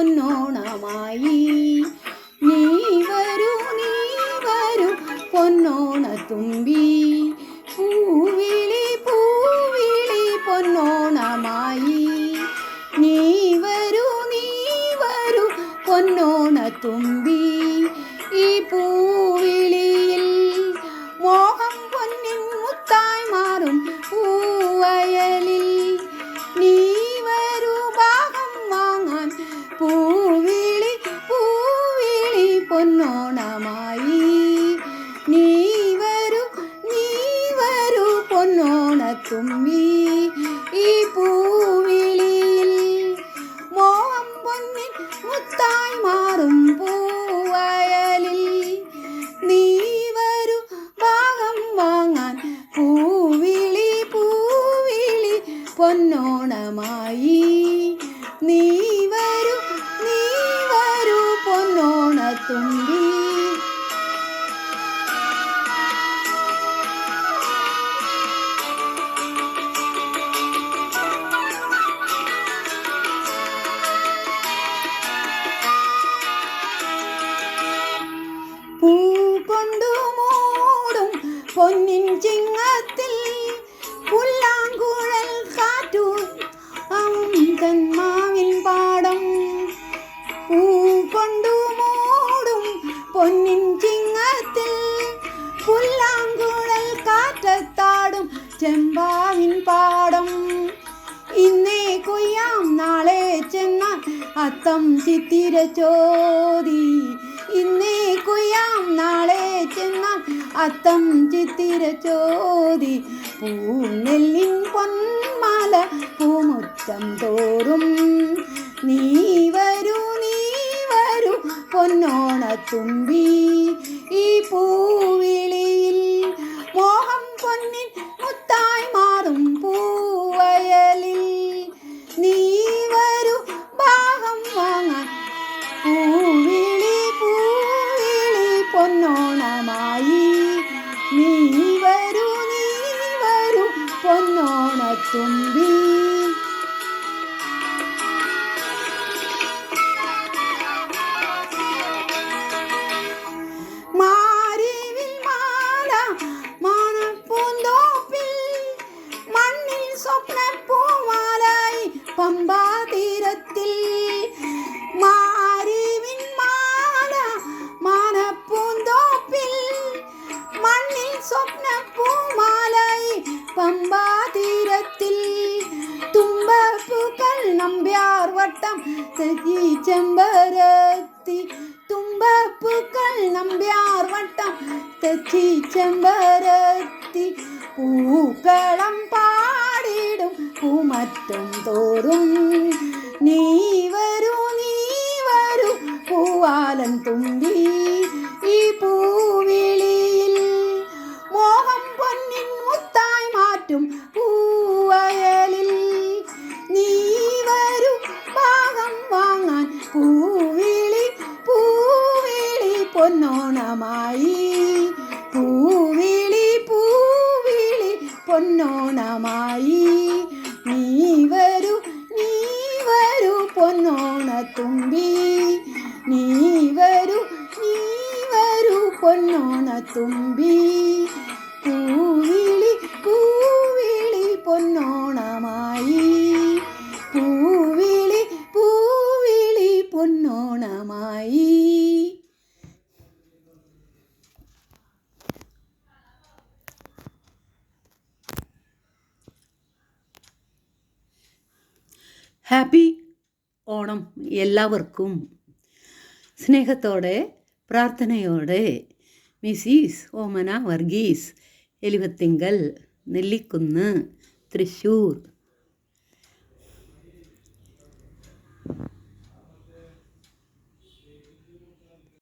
പൊന്നോണമായി. നീ വരൂ നീ വരൂ പൊന്നോണ തുമ്പി. പൂവിളി പൂവിളി പൊന്നോണമായി. നീ വരൂ നീ വരൂ പൊന്നോണ തുമ്പി. ഈ പൂവിളിയിൽ മോഹം മുത്തായി മാറും പൂവയലിൽ. നീ വരൂ ഭാഗം വാങ്ങാൻ. പൂവിളി പൂവിളി പൊന്നോണമായി. നീ പൊന്നിൻ ചിങ്ങത്തിൽ പുല്ലാങ്കുഴൽ കാറ്റത്താടും ചെമ്പാവിൻ പാടം. ഇന്നേ കൊയ്യാം നാളെ ചെന്നാൽ അത്തം ചിത്തിര ചോതി. ഇന്നേ കൊയ്യാം നാളെ ചെന്നാൽ അത്തം ചിത്തിര ചോതി. പൂനെല്ലിൻ പൊന്മാല പൂമുറ്റം തോറും നീ വരൂ നീ പൊന്നോണത്തുമ്പി ഈ പൂവിളിയിൽ മോഹം പൊന്നിൻ മുത്തായി മാറും പൂവയലിൽ. നീ വരൂ ഭാഗം വാങ്ങാൻ. പൂവിളി പൂവിളി പൊന്നോണമായി. നീ വരൂ നീ വരൂ പൊന്നോണത്തുമ്പി സ്വപ്നപ്പൂമാലായി പമ്പാ തീരത്തിൽ മാരിവിൻ മാല മാനപ്പൂന്തോപ്പിൽ മണ്ണിൽ സ്വപ്നപ്പൂമാലായി പമ്പാ തീരത്തിൽ തുമ്പപ്പൂക്കൾ നമ്പ്യാർ വട്ടം തെച്ചി ചെമ്പരത്തി. തുമ്പപ്പൂക്കൾ നമ്പ്യാർ വട്ടം തെച്ചി ചെമ്പരത്തി. പാടിടും പൂമറ്റും തോറും നീ വരൂ നീ വരൂ. പൂവാലൻ തുമ്പി ഈ പൂവിളിയിൽ. മോഹം പൊന്നിൻ മുത്തായി മാറ്റും പൂവയലിൽ. നീ വരൂ ഭാഗം വാങ്ങാൻ പൂവിളി പൂവിളി പൊന്നോണമായി. പൂവിളി പൂവിളി പൊന്നോണമായി. നീ വരൂ നീ വരൂ പൊന്നോണത്തുമ്പി പൂവിളി പൂവിളി പൊന്നോണമായി. പൂവിളി പൂവിളി പൊന്നോണമായി. ഹാപ്പി ഓണം എല്ലാവർക്കും സ്നേഹത്തോടെ പ്രാർത്ഥനയോടെ. മിസീസ് ഓമന വർഗീസ് എലിവത്തിങ്കൽ നെല്ലിക്കുന്ന് തൃശ്ശൂർ.